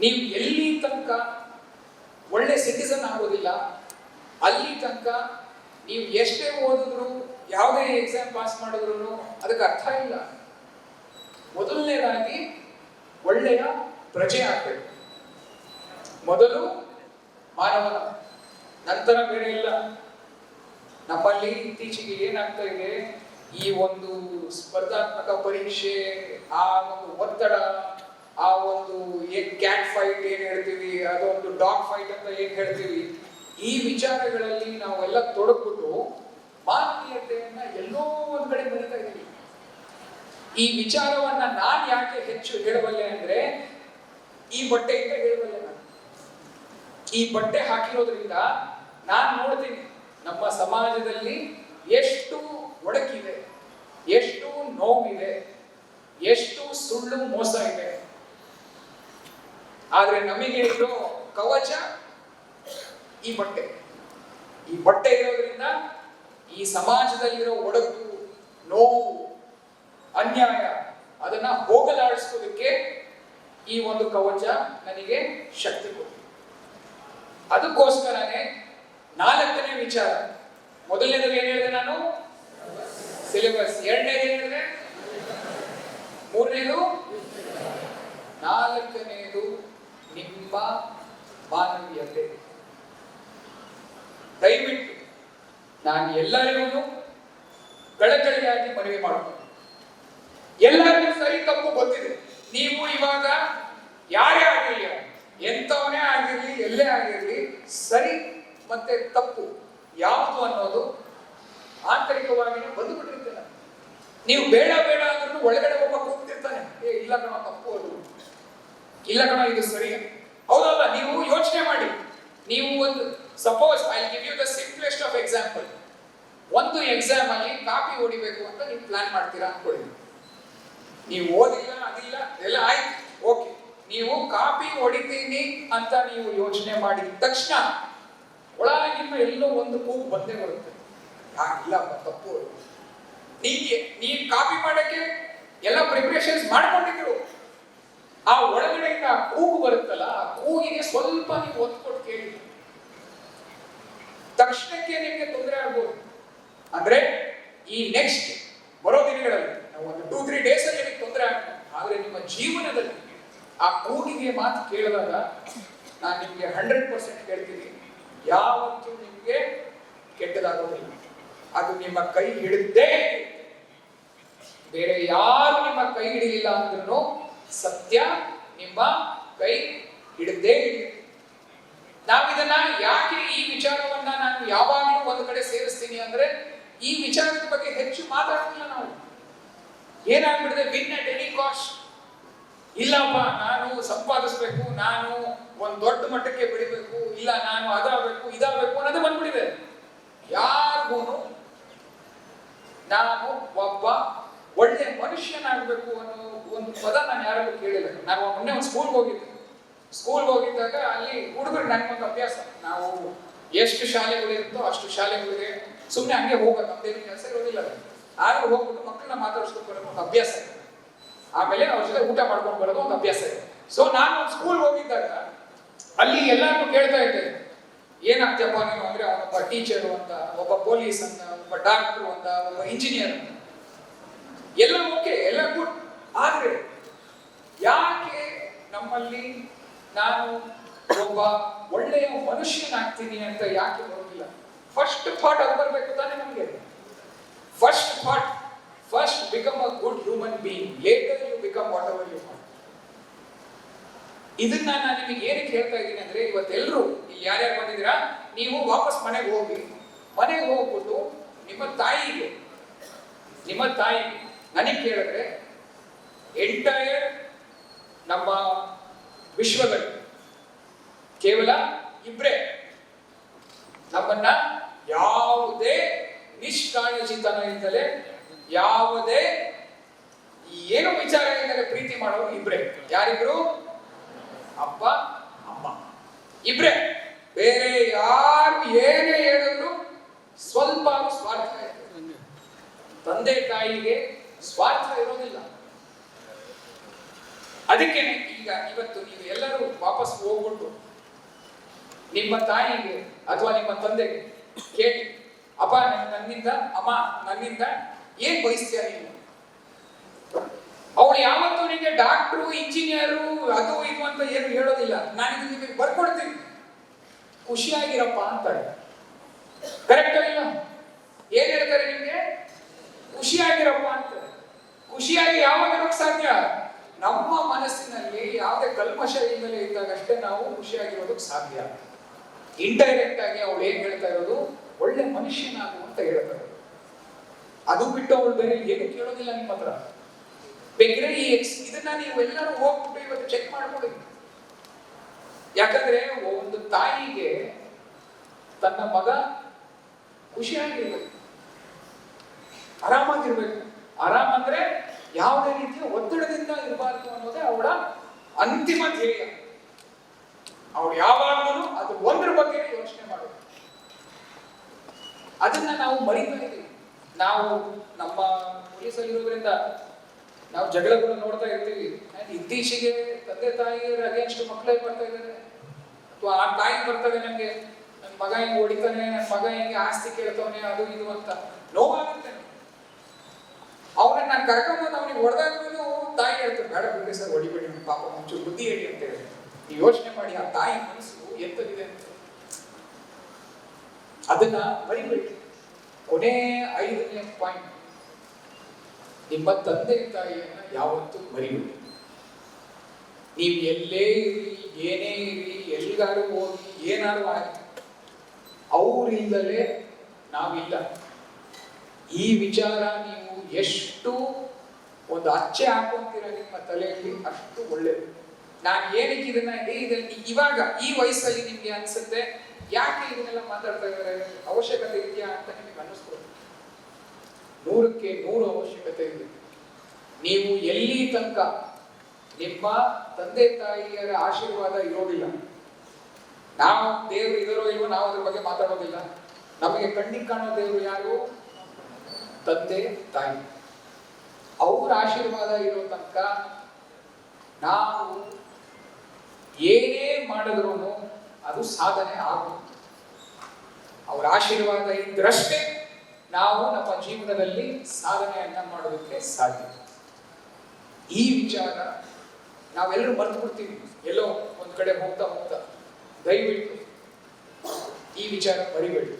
ನೀವು ಎಲ್ಲಿ ತನಕ ಒಳ್ಳೆ ಸಿಟಿಸನ್ ಆಗೋದಿಲ್ಲ, ಅಲ್ಲಿ ತನಕ ನೀವು ಎಷ್ಟೇ ಓದಿದ್ರು, ಯಾವುದೇ ಎಕ್ಸಾಮ್ ಪಾಸ್ ಮಾಡಿದ್ರು ಅದಕ್ಕೆ ಅರ್ಥ ಇಲ್ಲ. ಮೊದಲನೇದಾಗಿ ಒಳ್ಳೆಯ ಪ್ರಜೆ ಆಗ್ಬೇಕು. ಮೊದಲು ಮಾನವನ, ನಂತರ ಬೇರೆ ಇಲ್ಲ. ನಮ್ಮಲ್ಲಿ ಇತ್ತೀಚೆಗೆ ಏನಾಗ್ತಾ ಇದೆ, ಈ ಒಂದು ಸ್ಪರ್ಧಾತ್ಮಕ ಪರೀಕ್ಷೆ ಆ ಒಂದು ಒತ್ತಡ ಆ ಒಂದು ಏನ್ ಕ್ಯಾಟ್ ಫೈಟ್ ಏನ್ ಹೇಳ್ತೀವಿ, ಅದೊಂದು ಡಾಗ್ ಫೈಟ್ ಅಂತ ಏನ್ ಹೇಳ್ತೀವಿ, ಈ ವಿಚಾರಗಳಲ್ಲಿ ನಾವೆಲ್ಲ ತೊಡಗ್ಬಿಟ್ಟು ಮಾನವೀಯತೆಯನ್ನ ಎಲ್ಲೋ ಒಂದ್ ಕಡೆ ಬರೀತಾ ಇದೀವಿ. ಈ ವಿಚಾರವನ್ನ ನಾನ್ ಯಾಕೆ ಹೆಚ್ಚು ಹೇಳಬಲ್ಲೆ ಅಂದ್ರೆ, ಈ ಬಟ್ಟೆಯಿಂದ ಹೇಳಬಲ್ಲೆ ನಾನು. ಈ ಬಟ್ಟೆ ಹಾಕಿರೋದ್ರಿಂದ ನಾನು ನೋಡ್ತೀನಿ, ನಮ್ಮ ಸಮಾಜದಲ್ಲಿ ಎಷ್ಟು ಒಡಕಿದೆ, ಎಷ್ಟು ನೋವಿದೆ, ಎಷ್ಟು ಸುಳ್ಳು ಮೋಸ ಇದೆ. ಆದ್ರೆ ನಮಗೆ ಇರೋ ಕವಚ ಈ ಬಟ್ಟೆ. ಈ ಬಟ್ಟೆ ಇರೋದ್ರಿಂದ ಈ ಸಮಾಜದಲ್ಲಿರೋ ಒಡಕು, ನೋವು, ಅನ್ಯಾಯ, ಅದನ್ನ ಹೋಗಲಾಡಿಸೋದಕ್ಕೆ ಈ ಒಂದು ಕವಚ ನನಗೆ ಶಕ್ತಿ ಕೊಡುತ್ತೆ ಅದಕ್ಕೋಸ್ಕರನೇ ನಾಲ್ಕನೇ ವಿಚಾರ. ಮೊದಲನೇದಾಗ ಏನ್ ಹೇಳಿದೆ ನಾನು? ಸಿಲೆಬಸ್ ಎರಡನೇದು ಏನ್ ಹೇಳಿದೆ? ಮೂರನೇದು? ನಾಲ್ಕನೇದು ನಿಮ್ಮ ಮಾನವೀಯತೆ. ದಯವಿಟ್ಟು ನಾನು ಎಲ್ಲರಿಗೂ ಕಳಕಳಿಯಾಗಿ ಮನವಿ ಮಾಡ್ತೀನಿ ಎಲ್ಲರಿಗೂ ಸರಿ ತಪ್ಪು ಗೊತ್ತಿದೆ. ನೀವು ಇವಾಗ ಯಾರೇ ಆಗಿರಲಿ, ಎಂಥವನೇ ಆಗಿರಲಿ, ಎಲ್ಲೇ ಆಗಿರಲಿ, ಸರಿ ಮತ್ತೆ ತಪ್ಪು ಯಾವುದು ಅನ್ನೋದು ಆಂತರಿಕವಾಗಿ ಬಂದುಬಿಟ್ಟಿರ್ತೇನೆ ನೀವು ಬೇಡ ಬೇಡ ಅಂದ್ರೂ ಒಳಗಡೆ ಒಬ್ಬ ಕೂತಿರ್ತಾನೆ. ಏ, ಇಲ್ಲ ನಮ್ಮ ತಪ್ಪು ಅದು. ಇಲ್ಲ ಕಣ, ಇದು ಸರಿ ಹೌದಲ್ಲ, ನೀವು ಯೋಚನೆ ಮಾಡಿ. ನೀವು ಒಂದು suppose I give you the simplest of example ಒಂದು ಎಕ್ಸಾಮ್ ಅಲ್ಲಿ ಕಾಪಿ ಹೊಡಿಬೇಕು ಅಂತ ನೀವು ಪ್ಲಾನ್ ಮಾಡ್ತೀರಾ ಅನ್ಕೊಳ್ಳಿ. ನೀವು ಓದಿಲ್ಲ, ಅದಿಲ್ಲ, ಎಲ್ಲ ಆಯ್ತು, ಓಕೆ. ನೀವು ಕಾಪಿ ಹೊಡಿತೀನಿ ಅಂತ ನೀವು ಯೋಚನೆ ಮಾಡಿದ ತಕ್ಷಣ ಒಳಗಿಂದ ಎಲ್ಲೋ ಒಂದು ಕೂಗು ಬಂದೇ ಬರುತ್ತೆ. ಆ ಇಲ್ಲಪ್ಪ ತಪ್ಪು. ನೀವು ಕಾಪಿ ಮಾಡಕ್ಕೆ ಎಲ್ಲ ಪ್ರಿಪರೇಷನ್ಸ್ ಮಾಡ್ಕೊಂಡಿದ್ರು. ಆ ಒಳಗಡೆಯಿಂದ ಆ ಕೂಗು ಬರುತ್ತಲ್ಲ, ಆ ಕೂಗಿಗೆ ಸ್ವಲ್ಪ ನೀವು ಒತ್ತು ಕೊಟ್ಟು ಕೇಳಿ. ತಕ್ಷಣಕ್ಕೆ ನಿಮಗೆ ತೊಂದರೆ ಆಗ್ಬೋದು. ಅಂದ್ರೆ ಈ ನೆಕ್ಸ್ಟ್ ಬರೋ ದಿನಗಳಲ್ಲಿ ನಾವು ಒಂದು ಟೂ ತ್ರೀ ಡೇಸ್ ಅಲ್ಲಿ ನಿಮಗೆ ತೊಂದರೆ ಆಗ್ಬೋದು. ಆದ್ರೆ ನಿಮ್ಮ ಜೀವನದಲ್ಲಿ ಆ ಕೂಗಿಗೆ ಮಾತು ಕೇಳಿದಾಗ ನಾನು ನಿಮಗೆ ಹಂಡ್ರೆಡ್ ಪರ್ಸೆಂಟ್ ಹೇಳ್ತೀನಿ, ಯಾವತ್ತೂ ನಿಮಗೆ ಕೆಟ್ಟದಾಗೋದಿಲ್ಲ. ಅದು ನಿಮ್ಮ ಕೈ ಹಿಡಿದೇ ಬೇರೆ ಯಾರು ನಿಮ್ಮ ಕೈ ಹಿಡಿಯಲಿಲ್ಲ ಅಂದ್ರೂ ಸತ್ಯ ನಿಮ್ಮ ಕೈ ಹಿಡದೇ ಹಿಡಿಯುತ್ತೆ ನಾವಿದನ್ನ ಯಾಕೆ ಈ ವಿಚಾರವನ್ನ ನಾನು ಯಾವಾಗಲೂ ಒಂದು ಕಡೆ ಸೇರಿಸ್ತೀನಿ ಅಂದ್ರೆ, ಈ ವಿಚಾರದ ಬಗ್ಗೆ ಹೆಚ್ಚು ಮಾತಾಡೋದಿಲ್ಲ ನಾವು. ಏನಾಗ್ಬಿಡಿದೆ ವಿನ್ ಅಟ್ ಎನಿ ಕಾಸ್ಟ್. ಇಲ್ಲಪ್ಪ, ನಾನು ಸಂಪಾದಿಸ್ಬೇಕು, ನಾನು ಒಂದ್ ದೊಡ್ಡ ಮಟ್ಟಕ್ಕೆ ಬೆಳಿಬೇಕು, ಇಲ್ಲ ನಾನು ಅದಾಗಬೇಕು, ಇದಾಗಬೇಕು ಅನ್ನೋದು ಬಂದ್ಬಿಟ್ಟಿದೆ. ಯಾರಿಗೂ ನಾನು ಒಬ್ಬ ಒಳ್ಳೆ ಮನುಷ್ಯನಾಗಬೇಕು ಅನ್ನೋ ಒಂದು ಪದ ನಾನು ಯಾರಿಗೂ ಕೇಳಿಲ್ಲ. ನಾನು ಮೊನ್ನೆ ಒಂದು ಸ್ಕೂಲ್ಗೆ ಹೋಗಿದ್ದೆ. ಸ್ಕೂಲ್ಗೆ ಹೋಗಿದ್ದಾಗ ಅಲ್ಲಿ ಹುಡುಗರು ನನಗೊಂದು ಅಭ್ಯಾಸ. ನಾವು ಎಷ್ಟು ಶಾಲೆಗಳಿರುತ್ತೋ ಅಷ್ಟು ಶಾಲೆಗಳಿಗೆ ಸುಮ್ಮನೆ ಹಂಗೆ ಹೋಗೋದು ನಮ್ದೇನು ಕೆಲಸ ಇರೋದಿಲ್ಲ ಆಗ ಹೋಗ್ಬಿಟ್ಟು ಮಕ್ಕಳನ್ನ ಮಾತಾಡಿಸ್ಕೊಂಡು ಬರೋದು ಒಂದು ಅಭ್ಯಾಸ. ಇದೆ ಆಮೇಲೆ ಅವ್ರ ಜೊತೆ ಊಟ ಮಾಡ್ಕೊಂಡು ಬರೋದು ಒಂದು ಅಭ್ಯಾಸ. ಇದೆ ಸೊ ನಾನು ಒಂದು ಸ್ಕೂಲ್ ಹೋಗಿದ್ದಾಗ ಅಲ್ಲಿ ಎಲ್ಲಾರು ಕೇಳ್ತಾ ಇದ್ದೆ. ಏನಾಗ್ತಪ್ಪ ನೀನು ಅಂದ್ರೆ ಅವನೊಬ್ಬ ಟೀಚರು ಅಂತ, ಒಬ್ಬ ಪೊಲೀಸ್ ಅಂತ, ಒಬ್ಬ ಡಾಕ್ಟ್ರು ಅಂತ, ಒಬ್ಬ ಇಂಜಿನಿಯರ್ ಅಂತ. ಎಲ್ಲ ಓಕೆ ಎಲ್ಲ ಗುಡ್ ಆದರೆ ಯಾಕೆ ನಮ್ಮಲ್ಲಿ ನಾನು ಒಬ್ಬ ಒಳ್ಳೆಯ ಮನುಷ್ಯನಾಗ್ತೀನಿ ಅಂತ ಯಾಕೆ ಬರೋದಿಲ್ಲ ಫಸ್ಟ್ ಥಾಟ್ ಅದು ಬರಬೇಕು ತಾನೇ ನಮಗೆ? First thought first become a good human being later you become whatever you ಇದನ್ನ ನಾನು ನಿಮಗೆ ಏನಕ್ಕೆ ಹೇಳ್ತಾ ಇದ್ದೀನಿ ಅಂದ್ರೆ ಇವತ್ತೆಲ್ಲರೂ ಇಲ್ಲಿ ಯಾರ್ಯಾರು ಬಂದಿದ್ದೀರಾ? ನೀವು ವಾಪಸ್ ಮನೆಗೆ ಹೋಗಿ, ಮನೆಗೆ ಹೋಗ್ಬಿಟ್ಟು ನಿಮ್ಮ ತಾಯಿಗೆ, ನಿಮ್ಮ ತಾಯಿ ನನಗೆ ಕೇಳಿದ್ರೆ ಎಂಟೈರ್ ನಮ್ಮ ವಿಶ್ವದಲ್ಲಿ ಕೇವಲ ಇಬ್ರೇ. ನಮ್ಮನ್ನ ಯಾವುದೇ ನಿಷ್ಕಾಳಜಿತನದಿಂದಲೇ ಯಾವುದೇ ಏನು ವಿಚಾರ ಇಲ್ಲದೆ ಪ್ರೀತಿ ಮಾಡೋರು ಇಬ್ರೇ. ಯಾರಿಬ್ರು? ಅಪ್ಪ, ಅಮ್ಮ. ಇಬ್ರೇ ಬೇರೆ ಯಾರು ಏನೇ ಹೇಳಿದ್ರು ಸ್ವಲ್ಪ ಸ್ವಾರ್ಥ ಇರ್ತದೆ. ತಂದೆ ತಾಯಿಗೆ ಸ್ವಾರ್ಥ ಇರೋದಿಲ್ಲ ಅದಕ್ಕೆ ಈಗ ಇವತ್ತು ನೀವು ಎಲ್ಲರೂ ವಾಪಸ್ ವಾಪಸ್ ಹೋಗ್ಬಿಟ್ಟು ನಿಮ್ಮ ತಾಯಿಗೆ ಅಥವಾ ನಿಮ್ಮ ತಂದೆಗೆ ಕೇಳಿ, ಅಪ್ಪ, ನನ್- ನನ್ನಿಂದ, ಅಮ್ಮ, ನನ್ನಿಂದ ಏನ್ ಬಯಸ್ತೀಯ ನೀನು? ಅವಳು ಯಾವತ್ತೂ ನಿಮಗೆ ಡಾಕ್ಟ್ರು, ಇಂಜಿನಿಯರು ಅದು ಇದು ಅಂತ ಏನು ಹೇಳೋದಿಲ್ಲ. ನಾನು ಇದು ನಿಮಗೆ ಬರ್ಕೊಡ್ತೀನಿ. ಖುಷಿಯಾಗಿರಪ್ಪ ಅಂತಾಳೆ ಕರೆಕ್ಟ್ ಇಲ್ಲ? ಏನ್ ಹೇಳ್ತಾರೆ ನಿಮ್ಗೆ? ಖುಷಿಯಾಗಿರಪ್ಪ ಅಂತಾರೆ. ಖುಷಿಯಾಗಿ ಯಾವಾಗ ಸಾಧ್ಯ? ನಮ್ಮ ಮನಸ್ಸಿನಲ್ಲಿ ಯಾವುದೇ ಕಲ್ಮಶ ಇಲ್ಲದೆ ಇದ್ದಾಗ ಅಷ್ಟೇ ನಾವು ಖುಷಿಯಾಗಿರೋದಕ್ಕೆ ಸಾಧ್ಯ. ಇಂಡೈರೆಕ್ಟ್ ಆಗಿ ಅವಳು ಏನ್ ಹೇಳ್ತಾ ಇರೋದು? ಒಳ್ಳೆ ಮನುಷ್ಯನಾಗು ಅಂತ ಹೇಳ್ತಾರೆ ಅದು ಬಿಟ್ಟು ಅವಳು ಬೇರೆ ಏನು ಕೇಳೋದಿಲ್ಲ ನಿಮ್ಮ ಹತ್ರ. ಬೇಕಿದ್ರೆ ಈ ಎಕ್ಸ್ ಇದನ್ನ ನೀವು ಎಲ್ಲರೂ ಹೋಗ್ಬಿಟ್ಟು ಇವತ್ತು ಚೆಕ್ ಮಾಡ್ಕೊಡಿ ಯಾಕಂದ್ರೆ ಒಂದು ತಾಯಿಗೆ ತನ್ನ ಮಗ ಖುಷಿಯಾಗಿರ್ಬೇಕು. ಆರಾಮಾಗಿರ್ಬೇಕು. ಆರಾಮ್ ಅಂದ್ರೆ ಯಾವುದೇ ರೀತಿಯ ಒತ್ತಡದಿಂದ ಇರಬಾರದು ಅನ್ನೋದೇ ಅವಳ ಅಂತಿಮ ಧ್ಯೇಯ. ಅವಳು ಯಾವಾಗಲೂ ಅದು ಒಂದ್ರ ಬಗ್ಗೆ ಯೋಚನೆ ಮಾಡೋದು. ಅದನ್ನ ನಾವು ಮರಿತಾ ಇದ್ದೀವಿ. ನಾವು ನಮ್ಮ ಪೊಲೀಸಲ್ಲಿರೋದ್ರಿಂದ ನಾವು ಜಗಳಗಳು ನೋಡ್ತಾ ಇರ್ತೀವಿ. ಇತ್ತೀಚೆಗೆ ತಂದೆ ತಾಯಿಯರ ಅಗೇನ್ಸ್ಟ್ ಮಕ್ಕಳೇ ಬರ್ತಾ ಇದ್ದಾರೆ. ಅಥವಾ ಆ ತಾಯಿ ಬರ್ತದೆ ನನಗೆ ನನ್ನ ಮಗ ಹೆಂಗ್ ಹೊಡಿತಾನೆ ನನ್ನ ಮಗ ಹೆಂಗೆ ಆಸ್ತಿ ಕೇಳ್ತಾವನೆ, ಅದು ಇದು ಅಂತ ನೋವಾಗುತ್ತೆ. ಅವನನ್ನ ನಾನು ಕರ್ಕೊಂಡ್ಬಂದು ಅವನಿಗೆ ಹೊಡೆದಾಗ್ಲೂ ತಾಯಿ ಹೇಳ್ತಾರೆ, ಬೇಡ ಬಿಡಿ ಸರ್, ಹೊಡಿಬೇಡಿ ಪಾಪ, ಒಂಚೂರು ಬುದ್ಧಿ ಹೇಳಿ ಅಂತ ಹೇಳಿ. ನೀವು ಯೋಚನೆ ಮಾಡಿ, ಆ ತಾಯಿ ಮನಸ್ಸು ಎಂತದಿದೆ ಅಂತ. ಅದನ್ನ ಮರಿಬೇಡಿ ಕೊನೆ ಐದನೇ ಪಾಯಿಂಟ್ ನಿಮ್ಮ ತಂದೆ ತಾಯಿಯನ್ನ ಯಾವತ್ತೂ ಮರಿಬೇಡಿ. ನೀವು ಎಲ್ಲೇ ಇರಿ ಏನೇ ಇರಿ ಎಲ್ಲಿಗಾರು ಹೋಗಿ ಏನಾರು ಆಗಿ ಅವರಿಲ್ಲದೆ ನಾವಿಲ್ಲ. ಈ ವಿಚಾರ ನೀವು ಎಷ್ಟು ಒಂದು ಅಚ್ಚೆ ಹಾಕೊಂತೀರ ನಿಮ್ಮ ತಲೆಯಲ್ಲಿ ಅಷ್ಟು ಒಳ್ಳೇದು. ನಾನು ಏನಕ್ಕೆ ಇದನ್ನ ಇದರಲ್ಲಿ ಇವಾಗ ಈ ವಯಸ್ಸಲ್ಲಿ ನಿಮ್ಗೆ ಅನ್ಸುತ್ತೆ? ಯಾಕೆ ಇದನ್ನೆಲ್ಲ ಮಾತಾಡ್ತಾ ಇದ್ದಾರೆ? ಅವಶ್ಯಕತೆ ಇದೆಯಾ ಅಂತ ನಿಮಗೆ ಅನ್ನಿಸ್ಬೋದು ನೂರಕ್ಕೆ ನೂರು ಅವಶ್ಯಕತೆ ಇದೆ. ನೀವು ಎಲ್ಲಿ ತನಕ ನಿಮ್ಮ ತಂದೆ ತಾಯಿಯರ ಆಶೀರ್ವಾದ ಇರೋದಿಲ್ಲ. ನಾವು ದೇವರು ಇದರೋ ಇಲ್ವೋ ನಾವು ಅದ್ರ ಬಗ್ಗೆ ಮಾತಾಡೋದಿಲ್ಲ. ನಮಗೆ ಕಣ್ಣಿಗೆ ಕಾಣೋ ದೇವರು ಯಾರು? ತಂದೆ ತಾಯಿ. ಅವ್ರ ಆಶೀರ್ವಾದ ಇರೋ ತನಕ ನಾವು ಏನೇ ಮಾಡಿದ್ರು ಅದು ಸಾಧನೆ ಆಗುತ್ತೆ. ಅವರ ಆಶೀರ್ವಾದ ಇದ್ರಷ್ಟೇ ನಾವು ನಮ್ಮ ಜೀವನದಲ್ಲಿ ಸಾಧನೆಯನ್ನ ಮಾಡೋದಕ್ಕೆ ಸಾಧ್ಯ. ಈ ವಿಚಾರ ನಾವೆಲ್ಲರೂ ಮರ್ತು ಬಿಡ್ತೀವಿ ಎಲ್ಲೋ ಒಂದ್ ಕಡೆ ಹೋಗ್ತಾ ಹೋಗ್ತಾ ದಯವಿಟ್ಟು ಈ ವಿಚಾರ ಮರಿಬೇಡಿ.